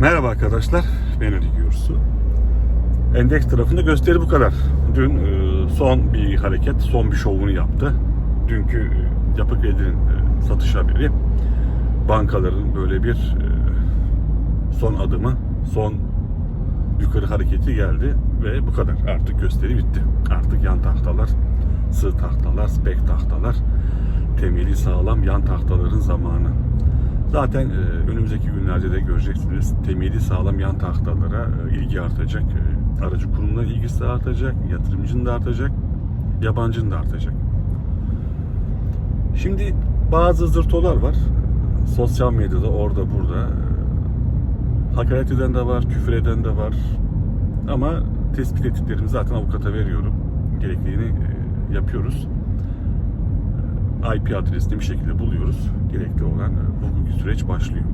Merhaba arkadaşlar, ben Ali Gürsu. Endeks tarafında gösteri bu kadar. Dün e, son bir hareket, son bir şovunu yaptı. Dünkü e, Yapı Kredi'nin e, satış haberi. Bankaların böyle bir son adımı, son yukarı hareketi geldi ve bu kadar. Artık gösteri bitti. Artık yan tahtalar, sığ tahtalar, spek tahtalar, temeli sağlam yan tahtaların zamanı. Zaten e, önümüzdeki günlerde de göreceksiniz. Temeli sağlam yan tahtalara e, ilgi artacak. E, aracı kurumların ilgisi de artacak. Yatırımcının da artacak. Yabancının da artacak. Şimdi bazı zırtolar var. Sosyal medyada orada burada. e, Hakaret eden de var, küfür eden de var. Ama tespit ettiklerimi zaten avukata veriyorum. Gerektiğini e, yapıyoruz. IP adresini bir şekilde buluyoruz. Gerekli olan e, hukuki süreç başlıyor.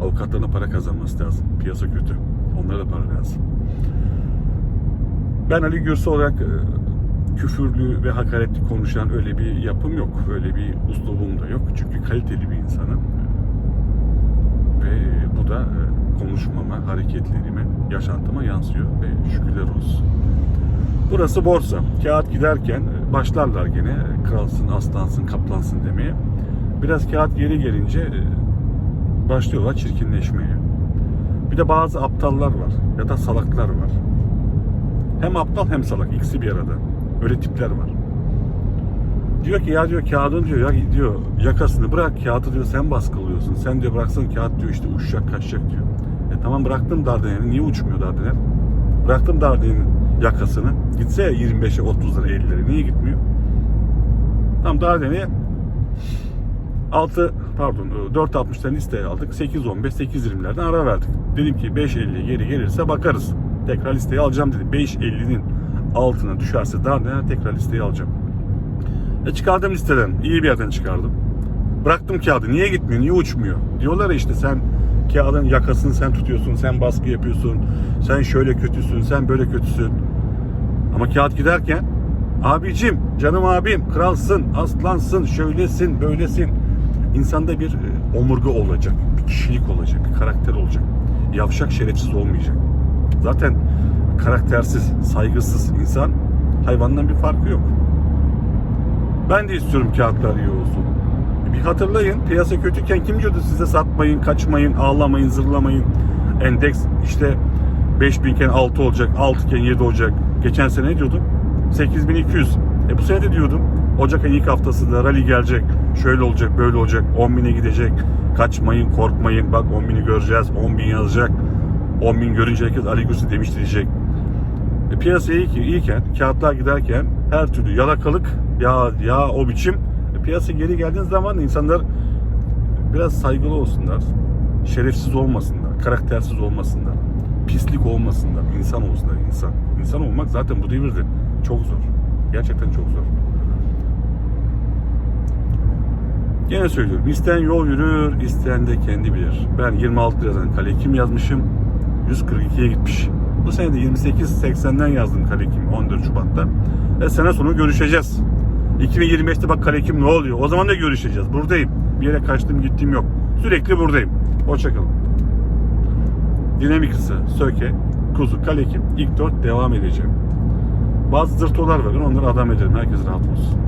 Avukatlarına para kazanması lazım. Piyasa kötü. Onlara da para lazım. Ben Ali Gürse olarak e, küfürlü ve hakaretli konuşan öyle bir yapım yok. Öyle bir uslubum da yok. Çünkü kaliteli bir insanım. Ve bu da e, konuşmama, hareketlerime, yaşantıma yansıyor ve şükürler olsun. Burası borsa. Kağıt giderken başlarlar gene kralsın, aslansın, kaplansın demeye. Biraz kağıt geri gelince e, başlıyorlar çirkinleşmeye. Bir de bazı aptallar var ya da salaklar var. Hem aptal hem salak ikisi bir arada. Öyle tipler var. Diyor ki ya diyor kağıdın diyor ya diyor yakasını bırak kağıdı diyor sen baskılıyorsun. Sen diyor bıraksan kağıt diyor işte uçacak kaçacak diyor. E tamam bıraktım Dardanel'i niye uçmuyor Dardanel? Bıraktım Dardanel'in yakasını. Gitse ya 25'e 30 lira 50 lira niye gitmiyor? Tam Dardanel'i 6 pardon 4.60'tan listeye aldık. 8.15 8.20'lerden ara verdik. Dedim ki 5.50 geri gelirse bakarız. Tekrar listeyi alacağım dedi. 5.50'nin altına düşerse Dardanel tekrar listeyi alacağım. E çıkardım listeden. iyi bir yerden çıkardım. Bıraktım kağıdı. Niye gitmiyor? Niye uçmuyor? Diyorlar işte sen kağıdın yakasını sen tutuyorsun. Sen baskı yapıyorsun. Sen şöyle kötüsün. Sen böyle kötüsün. Ama kağıt giderken abicim, canım abim, kralsın, aslansın, şöylesin, böylesin. İnsanda bir e, omurga olacak. Bir kişilik olacak. Bir karakter olacak. Yavşak şerefsiz olmayacak. Zaten karaktersiz, saygısız insan hayvandan bir farkı yok. Ben de istiyorum kağıtlar iyi olsun. Bir hatırlayın piyasa kötüyken kim diyordu size satmayın, kaçmayın, ağlamayın, zırlamayın. Endeks işte 5000 iken 6 olacak, 6 iken 7 olacak. Geçen sene ne diyordum? 8200. E bu sene de diyordum. Ocak ayın ilk haftasında rally gelecek. Şöyle olacak, böyle olacak. 10 bine gidecek. Kaçmayın, korkmayın. Bak 10 bini göreceğiz. 10 bin yazacak. 10 bin görünce herkes Ali Gürsi demiş diyecek. E, piyasa iyi ki, iyiken, kağıtlar giderken her türlü yalakalık, ya ya o biçim. E, piyasa geri geldiğin zaman da insanlar biraz saygılı olsunlar. Şerefsiz olmasınlar, karaktersiz olmasınlar. Pislik olmasınlar, insan olsunlar insan. İnsan olmak zaten bu devirde çok zor. Gerçekten çok zor. Yine söylüyorum. isteyen yol yürür, isteyen de kendi bilir. Ben 26 liradan kale kim yazmışım? 142'ye gitmiş. Bu sene de 28.80'den yazdım Kalekim 14 Şubat'ta. Ve sene sonu görüşeceğiz. 2025'te bak Kalekim ne oluyor? O zaman da görüşeceğiz. Buradayım. Bir yere kaçtım gittiğim yok. Sürekli buradayım. Hoşçakalın. Dinamik ısı, söke, kuzu, kalekim ilk dört devam edeceğim. Bazı zırtolar var. Onları adam ederim. Herkes rahat olsun.